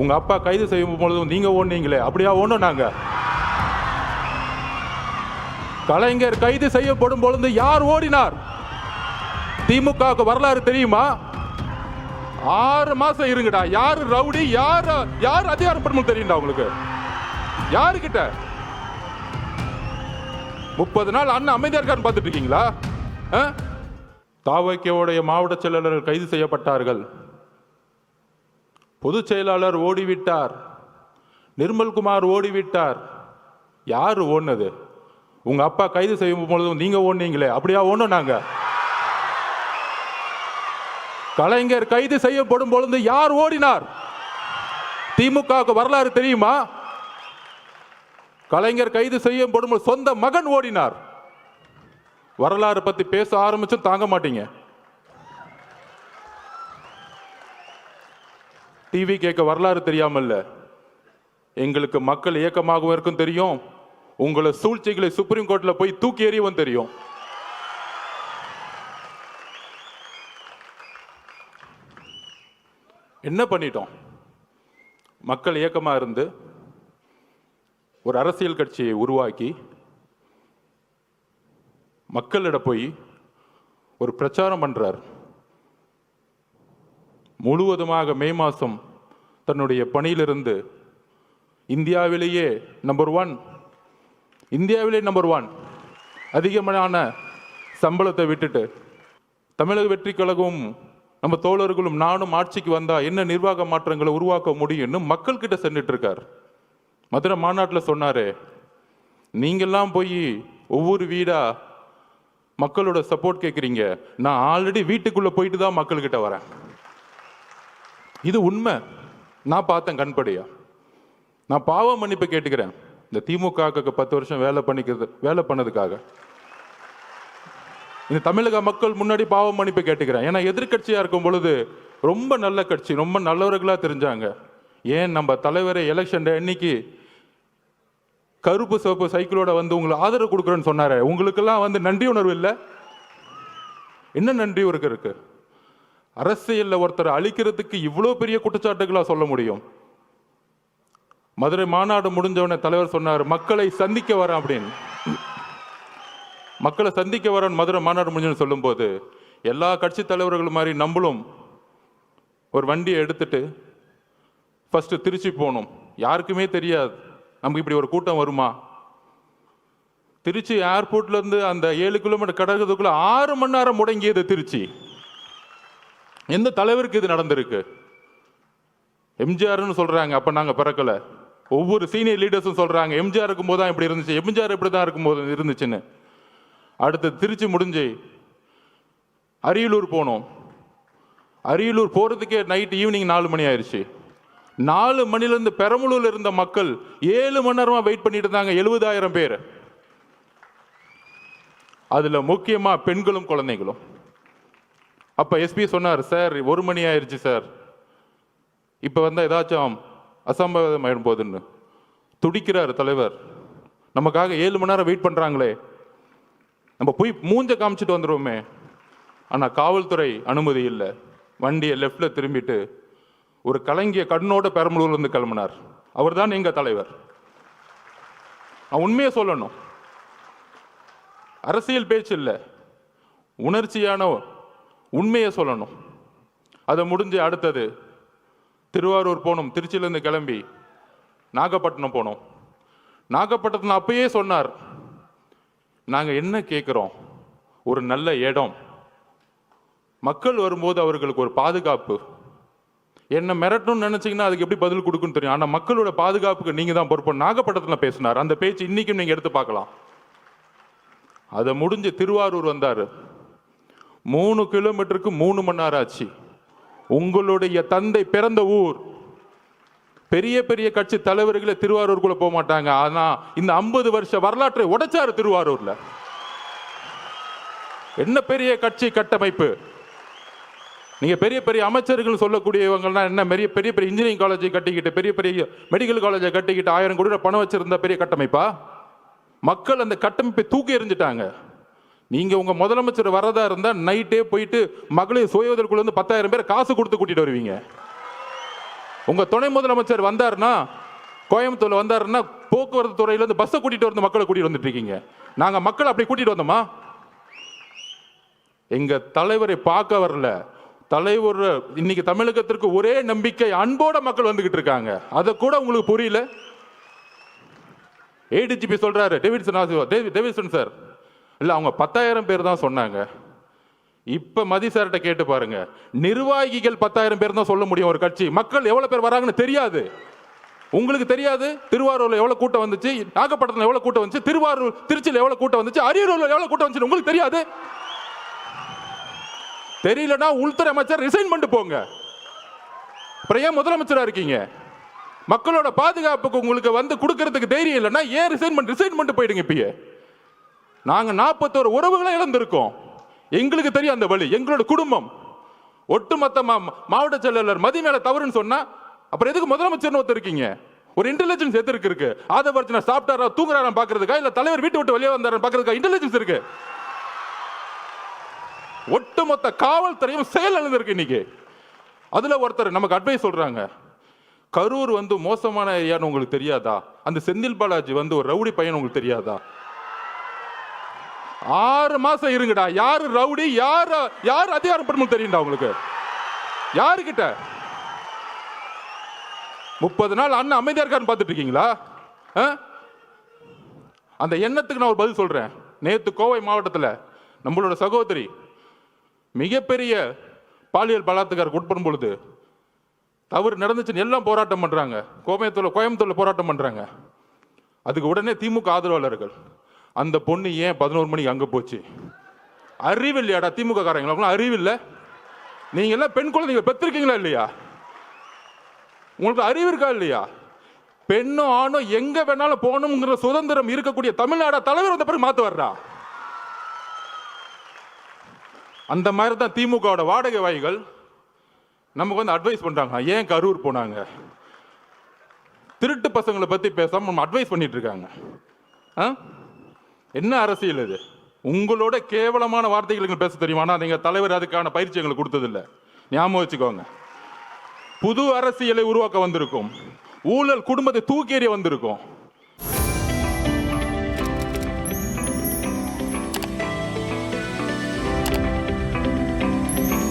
உங்கள் அப்பா கைது செய்யும் பொழுதும் நீங்கள் ஓடுனீங்களே அப்படியா ஓடணும் நாங்கள் கலைஞர் கைது செய்யப்படும் பொழுது யார் ஓடினார்? திமுக வரலாறு தெரியுமா? ஆறு மாசம் இருங்கடா. யார் ரவுடி யார் யார் அதிகாரப்படும் பெருமை தெரியும்டா உங்களுக்கு? யாருக்கிட்ட? முப்பது நாள் அண்ணன் அமைதியா இருக்கான்னு பார்த்துட்டு இருக்கீங்களா? தாவக்கியோடைய மாவட்ட செயலாளர்கள் கைது செய்யப்பட்டார்கள். பொதுச் செயலாளர் ஓடிவிட்டார். நிர்மல்குமார் ஓடிவிட்டார். யார் ஓடினது? உங்கள் அப்பா கைது செய்யும் பொழுதும் நீங்கள் ஓடினீங்களே அப்படியா ஓடணும் நாங்கள் கலைஞர் கைது செய்யப்படும் பொழுது யார் ஓடினார்? திமுகவுக்கு வரலாறு தெரியுமா? கலைஞர் கைது செய்யப்படும் சொந்த மகன் ஓடினார். வரலாறு பற்றி பேச ஆரம்பிச்சும் தாங்க மாட்டீங்க. டிவி கேட்க வரலாறு தெரியாமல்ல. எங்களுக்கு மக்கள் இயக்கமாகவும் இருக்கும் தெரியும். உங்களை சூழ்ச்சிகளை சுப்ரீம் கோர்ட்டில் போய் தூக்கி எறியவும் தெரியும். என்ன பண்ணிட்டோம்? மக்கள் இயக்கமாக இருந்து ஒரு அரசியல் கட்சியை உருவாக்கி மக்களிட போய் ஒரு பிரச்சாரம் பண்ணுறார் முழுவதுமாக மே மாதம் தன்னுடைய பணியிலிருந்து இந்தியாவிலேயே நம்பர் ஒன் இந்தியாவிலே நம்பர் ஒன் அதிகமான சம்பளத்தை விட்டுட்டு தமிழக வெற்றி கழகமும் நம்ம தோழர்களும் நானும் ஆட்சிக்கு வந்தா என்ன நிர்வாக மாற்றங்களை உருவாக்க முடியும்னு மக்கள்கிட்ட சென்றுட்டு இருக்கார் மதுரை மாநாட்டில் சொன்னாரு நீங்கெல்லாம் போய் ஒவ்வொரு வீடா மக்களோட சப்போர்ட் கேட்குறீங்க நான் ஆல்ரெடி வீட்டுக்குள்ளே போயிட்டு தான் மக்கள்கிட்ட வரேன். இது உண்மை. நான் பார்த்தேன் கண்படியா நான் பாவ மன்னிப்பு கேட்டுக்கிறேன். இந்த திமுக பத்து வருஷம் வேலை பண்ணிக்கிறது வேலை பண்ணதுக்காக. இந்த தமிழக மக்கள் முன்னாடி பாவ மன்னிப்பு கேட்டுக்கிறேன். ஏன்னா எதிர்கட்சியாக இருக்கும் பொழுது ரொம்ப நல்ல கட்சி ரொம்ப நல்லவர்களாக தெரிஞ்சாங்க. ஏன் நம்ம தலைவரை எலெக்ஷன் அன்னைக்கு கருப்பு சிவப்பு சைக்கிளோட வந்து உங்களுக்கு ஆதரவு கொடுக்குறேன்னு சொன்னார். உங்களுக்கெல்லாம் வந்து நன்றி உணர்வு இல்லை? என்ன நன்றி உனக்கு இருக்குது அரசியலில் ஒருத்தர் அழிக்கிறதுக்கு இவ்வளோ பெரிய குற்றச்சாட்டுகளாக சொல்ல முடியும்? மதுரை மாநாடு முடிஞ்சவனே தலைவர் சொன்னார் மக்களை சந்திக்க வரேன் அப்படின்னு. மக்களை சந்திக்க வரேன் மதுரை மாநாடு முடிஞ்சுன்னு சொல்லும்போது எல்லா கட்சி தலைவர்கள் மாதிரி நம்மளும் ஒரு வண்டியை எடுத்துட்டு ஃபஸ்ட்டு திருச்சி போகணும். யாருக்குமே தெரியாது. நமக்கு இப்படி ஒரு கூட்டம் வருமா? திருச்சி ஏர்போர்ட்லேருந்து அந்த ஏழு கிலோமீட்டர் கடற்கிறதுக்குள்ளே ஆறு மணி நேரம் முடங்கியது திருச்சி. எந்த தலைவருக்கு இது நடந்திருக்கு? எம்ஜிஆர்னு சொல்கிறாங்க அப்போ நாங்கள் பிறக்கலை. ஒவ்வொரு சீனியர் லீடர்ஸும் சொல்கிறாங்க எம்ஜிஆர் இருக்கும்போது தான் இப்படி இருந்துச்சு எம்ஜிஆர் இப்படி தான் இருக்கும்போது இருந்துச்சுன்னு. அடுத்து திருச்சி முடிஞ்சு அரியலூர் போனோம். அரியலூர் போகிறதுக்கே நைட் ஈவினிங் நாலு மணி ஆயிடுச்சு நாலு மணிலேருந்து பெரம்பலூரில் இருந்த மக்கள் ஏழு மணி நேரமாக வெயிட் பண்ணிட்டு இருந்தாங்க எழுபதாயிரம் பேர். அதில் முக்கியமாக பெண்களும் குழந்தைகளும். அப்போ எஸ்பி சொன்னார் சார் ஒரு மணி ஆயிடுச்சு சார். இப்போ வந்தால் ஏதாச்சும் அசம்பாவிதம் ஆயிடும் போதுன்னு. துடிக்கிறார் தலைவர். நமக்காக ஏழு மணி நேரம் வெயிட் பண்ணுறாங்களே நம்ம போய் மூஞ்ச காமிச்சிட்டு வந்துடுவோமே ஆனால் காவல்துறை அனுமதி இல்லை. வண்டியை லெஃப்டில் திரும்பிட்டு ஒரு கலங்கிய கண்ணோட பெரம்பலூர்லேருந்து கிளம்பினார். அவர் தான் எங்கள் தலைவர். நான் உண்மையை சொல்லணும். அரசியல் பேச்சு இல்லை. உணர்ச்சியான உண்மையை சொல்லணும். அதை முடிஞ்சு அடுத்தது திருவாரூர் போனோம் திருச்சியிலேருந்து கிளம்பி நாகப்பட்டினம் போனோம் நாகப்பட்டினத்தில் அப்பயே சொன்னார் நாங்கள் என்ன கேட்குறோம் ஒரு நல்ல இடம். மக்கள் வரும்போது அவர்களுக்கு ஒரு பாதுகாப்பு. என்ன மிரட்டணும்னு நினச்சிங்கன்னா அதுக்கு எப்படி பதில் கொடுக்குன்னு தெரியும். ஆனால் மக்களோட பாதுகாப்புக்கு நீங்கள் தான் பொறுப்பு. நாகப்பட்டினத்தில் பேசினார். அந்த பேச்சு இன்றைக்கும் நீங்கள் எடுத்து பார்க்கலாம். அதை முடிஞ்சு திருவாரூர் வந்தார். மூணு கிலோமீட்டருக்கு மூணு மணி நேரம் ஆச்சு. உங்களுடைய தந்தை பிறந்த ஊர். பெரிய பெரிய கட்சி தலைவர்களே திருவாரூருக்குள்ள போக மாட்டாங்க. ஆனா இந்த ஐம்பது வருஷ வரலாற்றை உடைச்சாரு திருவாரூர்ல. என்ன பெரிய கட்சி கட்டமைப்பு? நீங்க பெரிய பெரிய அமைச்சர்கள் சொல்லக்கூடியவங்கலாம் என்ன? பெரிய பெரிய பெரிய இன்ஜினியரிங் காலேஜை கட்டிக்கிட்டு பெரிய பெரிய மெடிக்கல் காலேஜை கட்டிக்கிட்டு ஆயிரம் கோடி பணம் வச்சிருந்த பெரிய கட்டமைப்பா? மக்கள் அந்த கட்டமைப்பை தூக்கி எறிஞ்சிட்டாங்க. நீங்கள் உங்கள் முதலமைச்சர் வரதா இருந்தால் நைட்டே போயிட்டு மகளிர் சுய உதவிக்குள்ள இருந்து பத்தாயிரம் பேர் காசு கொடுத்து கூட்டிட்டு வருவீங்க. உங்கள் துணை முதலமைச்சர் வந்தாருன்னா கோயம்புத்தூர் வந்தாருன்னா போக்குவரத்து துறையில இருந்து பஸ்ஸை கூட்டிட்டு வந்து மக்களை கூட்டிட்டு வந்துட்டு இருக்கீங்க. நாங்கள் மக்களை அப்படி கூட்டிட்டு வந்தோமா? எங்கள் தலைவரை பார்க்க வரல. தலைவர் இன்னைக்கு தமிழகத்திற்கு ஒரே நம்பிக்கை அன்போட மக்கள் வந்துகிட்டு இருக்காங்க. அதை கூட உங்களுக்கு புரியல? ஏடிஜிபி சொல்றாரு. டேவிட்சன் ஆசிவா- டேவிட்சன் சார். இல்லை அவங்க பத்தாயிரம் பேர் தான் சொன்னாங்க. இப்போ மதி சார்கிட்ட கேட்டு பாருங்க. நிர்வாகிகள் பத்தாயிரம் பேர் தான் சொல்ல முடியும் ஒரு கட்சி. மக்கள் எவ்வளோ பேர் வராங்கன்னு தெரியாது. உங்களுக்கு தெரியாது? திருவாரூரில் எவ்வளோ கூட்டம் வந்துச்சு? நாகப்பட்டினத்தில் எவ்வளோ கூட்டம் வந்துச்சு? திருவாரூர் திருச்சியில் எவ்வளோ கூட்டம் வந்துச்சு? அரியலூரில் எவ்வளோ கூட்டம் வந்துச்சு உங்களுக்கு தெரியாது? தெரியலனா உள்துறை அமைச்சர் ரிசைன் பண்ணிட்டு போங்க. அப்புறம் ஏன் இருக்கீங்க? மக்களோட பாதுகாப்புக்கு உங்களுக்கு வந்து கொடுக்கறதுக்கு தைரியம் இல்லைன்னா ஏன் ரிசைன் பண்ணி ரிசைன் பண்ணிட்டு போயிடுங்க இப்பயே. நாங்கள் நாற்பத்தோரு உறவுகளை இழந்திருக்கோம். எங்களுக்கு தெரியும் அந்த வழி எங்களோட குடும்பம். ஒட்டுமொத்த மா- மாவட்ட செயலாளர் மதி மேல தவறுன்னு சொன்னா அப்புறம் எதுக்கு முதலமைச்சர்னு ஒருத்தர் இருக்கீங்க? ஒரு இன்டெலிஜென்ஸ் எதிர்க்கு இருக்கு. ஆதவர்ஜன சாப்பிட்டாரா தூங்குறாரா பாக்குறதுக்கா இல்ல தலைவர் வீட்டு விட்டு வெளியே வந்தாரா பாக்குறதுக்கா இன்டெலிஜென்ஸ் இருக்கு? ஒட்டுமொத்த காவல்துறையும் செயல் இழந்திருக்கு இன்னைக்கு. அதுல ஒருத்தர் நமக்கு அட்வைஸ் சொல்றாங்க. கரூர் வந்து மோசமான ஏரியான்னு உங்களுக்கு தெரியாதா? அந்த செந்தில் பாலாஜி வந்து ஒரு ரவுடி பையன் உங்களுக்கு தெரியாதா? ஆறு மாசம் இருங்கடா. யாரு ரவுடி யார் யார் அதிகாரப்படும் தெரியுண்டா தெரியும்டா உங்களுக்கு? யாருக்கிட்ட? முப்பது நாள் அண்ணன் அமைதியா இருக்காருன்னு பார்த்துட்டு இருக்கீங்களா? ஆ? அந்த எண்ணத்துக்கு நான் ஒரு பதில் சொல்றேன். நேத்து கோவை மாவட்டத்தில் நம்மளோட சகோதரி மிகப்பெரிய பாலியல் பலாத்காருக்கு உட்படும் பொழுது தவறு நடந்துச்சுன்னு எல்லாம் போராட்டம் பண்ணுறாங்க கோயம்புத்தூர்ல கோயம்புத்தூரில் போராட்டம் பண்ணுறாங்க அதுக்கு உடனே திமுக ஆதரவாளர்கள். அந்த பொண்ணு ஏன் பதினோரு மணிக்கு அங்கே போச்சு? அறிவு இல்லையாடா திமுக காரங்களுக்குலாம் அறிவு இல்லை நீங்கள் எல்லாம் பெண் குழந்தைங்க பெற்றிருக்கீங்களா இல்லையா? உங்களுக்கு அறிவு இருக்கா இல்லையா? பெண்ணும் ஆணும் எங்க வேணாலும் போகணுங்கிற சுதந்திரம் இருக்கக்கூடிய தமிழ்நாட தலைவர் வந்த பிறகு மாத்து வர்றா அந்த மாதிரி தான் திமுகவோட வாடகை வாய்கள். நமக்கு வந்து அட்வைஸ் பண்றாங்க. ஏன் கரூர் போனாங்க? திருட்டு பசங்களை பத்தி பேசாம நம்ம அட்வைஸ் பண்ணிட்டு இருக்காங்க. ஆ? என்ன அரசியல் இது? உங்களோட கேவலமான வார்த்தைகள் பேச தெரியுமா? நீங்கள் தலைவர் அதுக்கான பயிற்சி எங்களுக்கு கொடுத்ததில்ல. ஞாபகம் வச்சுக்கோங்க. புது அரசியலை உருவாக்க வந்திருக்கும். ஊழல் குடும்பத்தை தூக்கி எறிய வந்திருக்கும்.